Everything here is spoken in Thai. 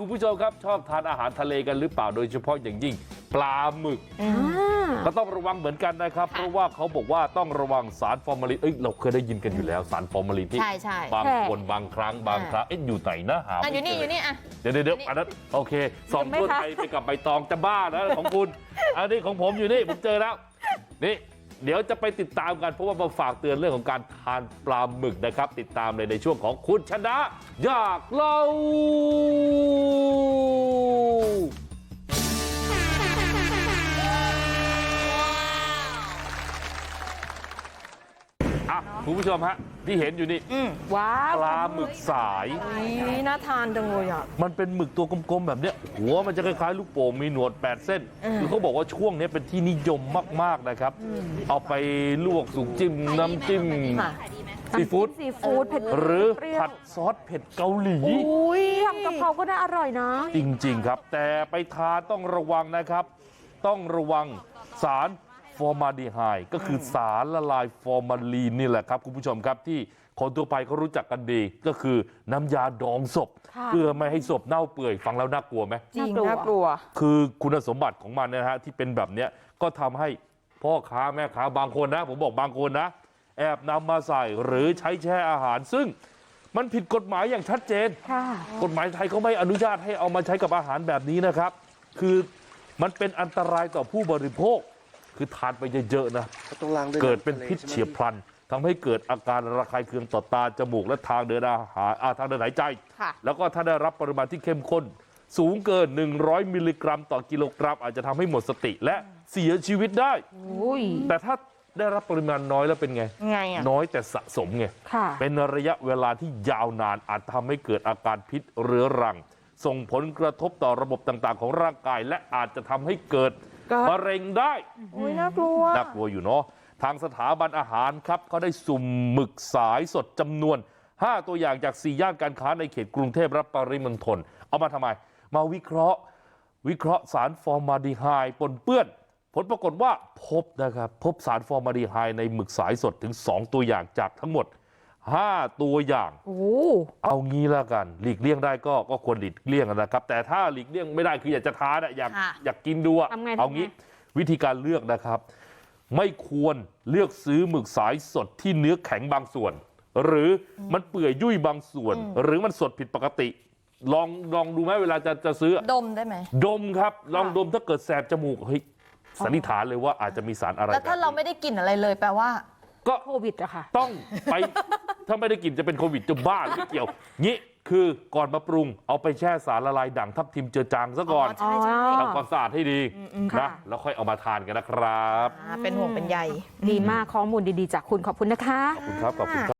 คุณผู้ชมครับชอบทานอาหารทะเลกันหรือเปล่าโดยเฉพาะอย่างยิ่งปลาหมึกอ่าก็ต้องระวังเหมือนกันนะครับ เพราะว่าเขาบอกว่าต้องระวังสารฟอร์มาลินเอ้ยเราเคยได้ยินกันอยู่แล้วสารฟอร์มาลินที่ใช่ใช่บางคนบางครั้งบางครั้งเอ๊ะอยู่ไหนนะหาอะไม่อยู่นี่เจอยู่นี่อะเดี๋ยวเดี๋ยวเดี๋ยวอันนั้นโอเคสองเห็นไหมถ้วยคะไปไปกับใบตองจะบ้านะของคุณ อันนี้ของผมอยู่นี่ผมเจอแล้วนี่เดี๋ยวจะไปติดตามกันเพราะว่ามาฝากเตือนเรื่องของการทานปลาหมึกนะครับ ติดตามเลยในช่วงของคุณชนะอยากเล่า คุณผู้ชมฮะที่เห็นอยู่นี่ว้าวปลาหมึกสายนี่น่าทานจังเลยอะมันเป็นหมึกตัวกลมๆแบบเนี้ยหัวมันจะคล้ายๆลูกโป่งมีหนวด8เส้นคือเขาบอกว่าช่วงนี้เป็นที่นิยมมากๆนะครับ เอาไปลวกสุกจิ้มน้ำจิ้มค่ะซีฟู้ดซีฟู้ดเผ็ดหรือเปรี้ยวผัดซอสเผ็ดเกาหลีอุ้ยทำกะเพราก็น่าอร่อยนะ จริง ๆ ครับ แต่ไปทานต้องระวังนะครับ ต้องระวังสารฟ อร์มาลดีไฮด์ก็คือสารละลายฟอร์มาลีนนี่แหละครับคุณผู้ชมครับที่คนทั่วไปเขารู้จักกันดีก็คือน้ำยาดองศพค่ะเพื่อไม่ให้ศพเน่าเปื่อยฟังแล้วน่ากลัวไหมจริงน่าน่ากกลัลัววคือคุณสมบัติของมันเนยนะฮะที่เป็นแบบเนี้ยก็ทำให้พ่อค้าแม่ค้าบางคนนะ ผมบอกบางคนนะ แอบนำมาใส่หรือใช้แช่อาหาร ซึ่งมันผิดกฎหมายอย่างชัดเจนค่ะกฎหมายไทยเขาไม่อนุญาตให้เอามาใช้กับอาหารแบบนี้นะครับ คือมันเป็นอันตรายต่อผู้บริโภค คือทานไปเยอะๆนะต้องล้างด้วยเกิดเป็นำทะลพิษใช่ไหมเฉียบพลันทำให้เกิดอาการระคายเคืองต่อตาจมูกและทางเดินอาหารอ่าทางเดินหายใจค่ะแล้วก็ถ้าได้รับปริมาณที่เข้มข้น สูงเกิน 100 มิลลิกรัมต่อกิโลกรัม อาจจะทำให้หมดสติและเสียชีวิตได้อุ้ยแต่ถ้าได้รับปริมาณน้อยแล้วเป็นไงไงอะน้อยแต่สะสมไงค่ะเป็นระยะเวลาที่ยาวนานอาจทำให้เกิดอาการพิษเรื้อรัง ส่งผลกระทบต่อระบบต่างๆ ของร่างกาย และอาจจะทำให้เกิดเกิด มะเร็งได้อุ้ยน่ากลัวน่ากลัวอยู่เนาะทางสถาบันอาหารครับเขาได้สุ่มหมึกสายสดจำนวน5ตัวอย่างจาก4ย่านการค้าในเขตกรุงเทพและปริมณฑลเอามาทำไม มาวิเคราะห์ วิเคราะห์สารฟอร์มาลดีไฮด์ปนเปื้อน ผลปรากฏว่าพบนะครับพบสารฟอร์มาลดีไฮด์ในหมึกสายสดถึง 2 ตัวอย่างจากทั้งหมด 5ตัวอย่างโอ้เอางี้ละกันหลีกเลี่ยงได้ก็ก็ควรหลีกเลี่ยงนะครับแต่ถ้าหลีกเลี่ยงไม่ได้คืออยากจะทานอะอยากค่ะอยากกินดูอะทำไงเอาทำไงงี้วิธีการเลือกนะครับ ไม่ควรเลือกซื้อหมึกสายสดที่เนื้อแข็งบางส่วน หรือมันเปื่อยยุ่ยบางส่วน หรือมันสดผิดปกติ ลองลองดูไหมเวลาจะจะซื้อดมได้ไหมดมครับลองดมถ้าเกิดแสบจมูกเฮ้ยสันนิษฐานเลยว่าอาจจะมีสารอะไรแล้วถ้าแบบเรานี้ไม่ได้กลิ่นอะไรเลยแปลว่าก็โควิดอะค่ะ ต้องไป ถ้าไม่ได้กินจะเป็นโควิดจะบ้าหรือไม่เกี่ยวงี้คือก่อนมาปรุงเอาไปแช่สารละลายด่างทับทิมเจือจางซะก่อนใช่ใช่อ๋อทำความสะอาดให้ดีค่ะนะแล้วค่อยเอามาทานกันนะครับอ่าเป็นห่วงเป็นใยดีมากข้อมูลดีๆจากคุณขอบคุณนะคะขอบคุณครับขอบคุณครับ